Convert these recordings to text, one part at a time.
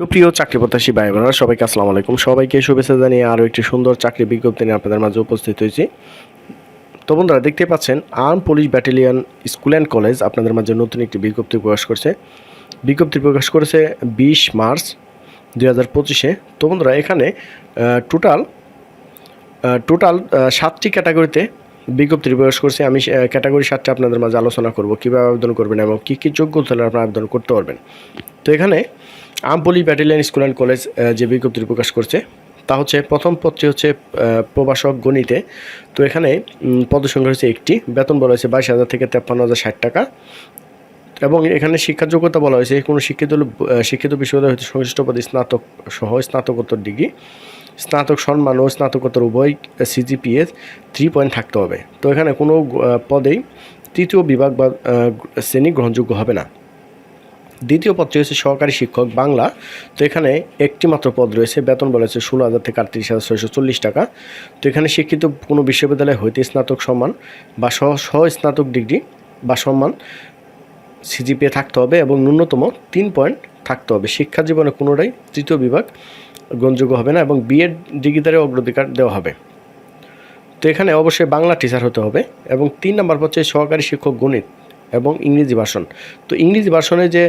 সুপ্রিয় চাকরি প্রত্যাশী ভাই বোনেরা সবাইকে আসসালামু আলাইকুম। সবাইকে শুভেচ্ছা জানিয়ে আরও একটি সুন্দর চাকরি বিজ্ঞপ্তি নিয়ে আপনাদের মাঝে উপস্থিত হয়েছি। তো বন্ধুরা, দেখতে পাচ্ছেন, arm police battalion school and college আপনাদের মাঝে নতুন একটি বিজ্ঞপ্তি প্রকাশ করছে। বিজ্ঞপ্তি প্রকাশ করেছে বিশ মার্চ দুই হাজার পঁচিশে। তো বন্ধুরা, এখানে টোটাল টোটাল সাতটি ক্যাটাগরিতে বিজ্ঞপ্তি প্রকাশ করছে। আমি ক্যাটাগরি সাতটা আপনাদের মাঝে আলোচনা করব, কীভাবে আবেদন করবেন এবং কী কী যোগ্যতা হলে আপনারা আবেদন করতে পারবেন। তো এখানে arm police battalion school and college যে বিজ্ঞপ্তি প্রকাশ করছে, তা হচ্ছে প্রথম পদটি হচ্ছে প্রভাষক গণিতে। তো এখানে পদসংখ্যা হচ্ছে একটি, বেতন বলা হয়েছে বাইশ হাজার থেকে তেপ্পান্ন হাজার ষাট টাকা। এবং এখানে শিক্ষার যোগ্যতা বলা হয়েছে, কোনো শিক্ষিত শিক্ষিত বিশ্ববিদ্যালয় হতে সংশ্লিষ্ট পদে স্নাতক সহ, স্নাতকোত্তর ডিগ্রি। স্নাতক সম্মান ও স্নাতকোত্তর উভয় সিজিপিএ থ্রি পয়েন্ট থাকতে হবে। তো এখানে কোনো পদেই তৃতীয় বিভাগ বা শ্রেণি গ্রহণযোগ্য হবে না। দ্বিতীয় পদটি হচ্ছে সহকারী শিক্ষক বাংলা। তো এখানে একটি মাত্র পদ রয়েছে, বেতন বলেছে ষোলো হাজার থেকে আটত্রিশ হাজার ছয়শো চল্লিশ টাকা। তো এখানে শিক্ষিত কোনো বিশ্ববিদ্যালয় হইতে স্নাতক সম্মান বা সহ সহ স্নাতক ডিগ্রি বা সম্মান সিজিপিএ থাকতে হবে এবং ন্যূনতম তিন পয়েন্ট থাকতে হবে। শিক্ষা জীবনে কোনোটাই তৃতীয় বিভাগ গ্রহণযোগ্য হবে না এবং বিএড ডিগ্রিদারে অগ্রাধিকার দেওয়া হবে। তো এখানে অবশ্যই বাংলা টিচার হতে হবে এবং তিন নম্বর হচ্ছে সহকারী শিক্ষক গণিত। এবং ইংরেজি ভাষণ। তো ইংরেজি ভাষণে যে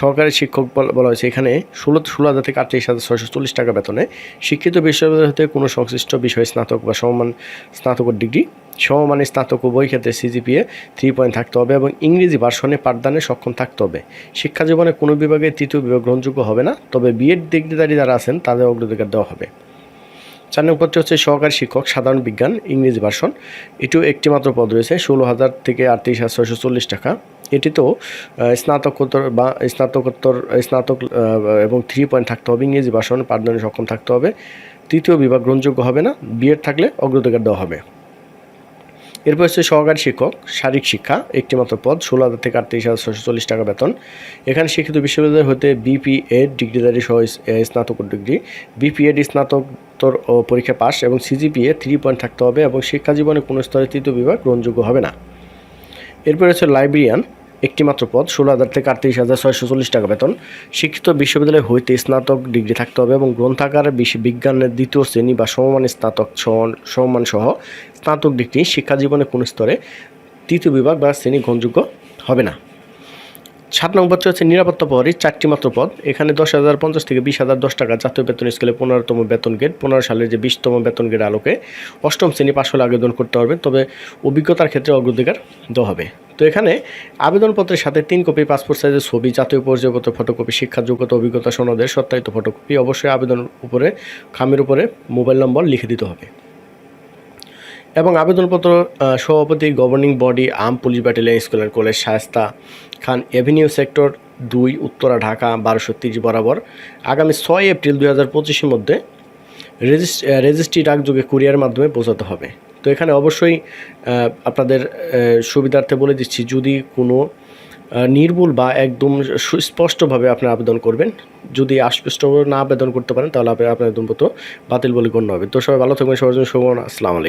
সহকারী শিক্ষক বলা হয়েছে, এখানে ষোলো ষোলো হাজার থেকে আটত্রিশ হাজার ছয়শো চল্লিশ টাকা বেতনে শিক্ষিত বিশ্ববিদ্যালয় হতে কোনো সংশ্লিষ্ট বিষয়ে স্নাতক বা সমমান স্নাতক ডিগ্রি, সমমানের স্নাতক উভয় ক্ষেত্রে সিজিপিএ থ্রি পয়েন্ট থাকতে হবে এবং ইংরেজি ভাষণে পাঠদানে সক্ষম থাকতে হবে। শিক্ষা জীবনে কোনো বিভাগে তৃতীয় বিভাগ গ্রহণযোগ্য হবে না, তবে বিএড ডিগ্রিধারী যারা আছেন, তাদের অগ্রাধিকার দেওয়া হবে। চার নম্বর পদটি হচ্ছে সহকারী শিক্ষক, সাধারণ বিজ্ঞান, ইংরেজি ভার্সন। এটিও একটি মাত্র পদ রয়েছে, ষোলো হাজার থেকে আটত্রিশ হাজার ছয়শো চল্লিশ টাকা। এটিতেও স্নাতকোত্তর বা স্নাতকোত্তর, স্নাতক এবং থ্রি পয়েন্ট থাকতে হবে, ইংরেজি ভাষণ পাঠদানে সক্ষম থাকতে হবে। তৃতীয় বিভাগ গ্রহণযোগ্য হবে না বিএড থাকলে অগ্রাধিকার দেওয়া হবে। এরপর হচ্ছে সহকারী শিক্ষক, শারীরিক শিক্ষা একটি মাত্র পদ, ষোলো হাজার থেকে আটত্রিশ হাজার ছশো চল্লিশ টাকা বেতন। এখানে শিক্ষিত বিশ্ববিদ্যালয় হতে বিপিএড ডিগ্রিধারী সহ স্নাতক ডিগ্রি বিপিএড স্নাতকোত্তর ও পরীক্ষা পাস এবং সিজিপিএ থ্রি পয়েন্ট থাকতে হবে এবং শিক্ষা জীবনে কোনো স্তরে তৃতীয় বিভাগ গ্রহণযোগ্য হবে না। এরপরে হচ্ছে লাইব্রেরিয়ান, একটি মাত্র পদ, ষোলো হাজার থেকে আটত্রিশ হাজার ছয়শো চল্লিশ টাকা বেতন। শিক্ষিত বিশ্ববিদ্যালয় হইতে স্নাতক ডিগ্রি থাকতে হবে এবং গ্রন্থাগার বিজ্ঞানের দ্বিতীয় শ্রেণি বা সমমানের স্নাতক সমমান সহ স্নাতক ডিগ্রি শিক্ষা জীবনে কোনো স্তরে তৃতীয় বিভাগ বা শ্রেণি গ্রহণযোগ্য হবে না। সাত নম্বর হচ্ছে নিরাপত্তা প্রহরী চারটি মাত্র পদ। এখানে দশ হাজার পঞ্চাশ থেকে বিশ হাজার দশ টাকা জাতীয় বেতন স্কেলে পনেরোতম বেতন গেট, পনেরো সালের যে বিশতম বেতন গেট আলোকে অষ্টম শ্রেণি পাশ হলে আবেদন করতে পারবেন তবে অভিজ্ঞতার ক্ষেত্রে অগ্রাধিকার দেওয়া হবে। তো এখানে আবেদনপত্রের সাথে তিন কপি, পাসপোর্ট সাইজের ছবি, জাতীয় পরিচয়পত্র ফটোকপি শিক্ষা যোগ্যতা অভিজ্ঞতা, সনদের সত্যায়িত ফটোকপি অবশ্যই আবেদন উপরে, খামের উপরে মোবাইল নম্বর লিখে দিতে হবে। এবং আবেদনপত্র সভাপতি governing body arm police battalion school and college Shaista Khan avenue sector দুই, উত্তরা, ঢাকা, বারোশো তিরিশ বরাবর। আগামী ছয় এপ্রিল দুই হাজার পঁচিশের মধ্যে রেজিস্ট রেজিস্ট্রি ডাকযোগে কুরিয়ার মাধ্যমে পৌঁছাতে হবে। তো এখানে অবশ্যই আপনাদের সুবিধার্থে বলে দিচ্ছি, যদি কোনো নির্ভুল বা একদম সুস্পষ্টভাবে আপনি আবেদন করবেন, যদি আস্পষ্ট না আবেদন করতে পারেন, তাহলে আপনি আপনার আবেদনপত্র বাতিল বলে গণ্য হবে। তো সবাই ভালো থাকবেন সবার জন্য শুভ আসসালামু আলাইকুম।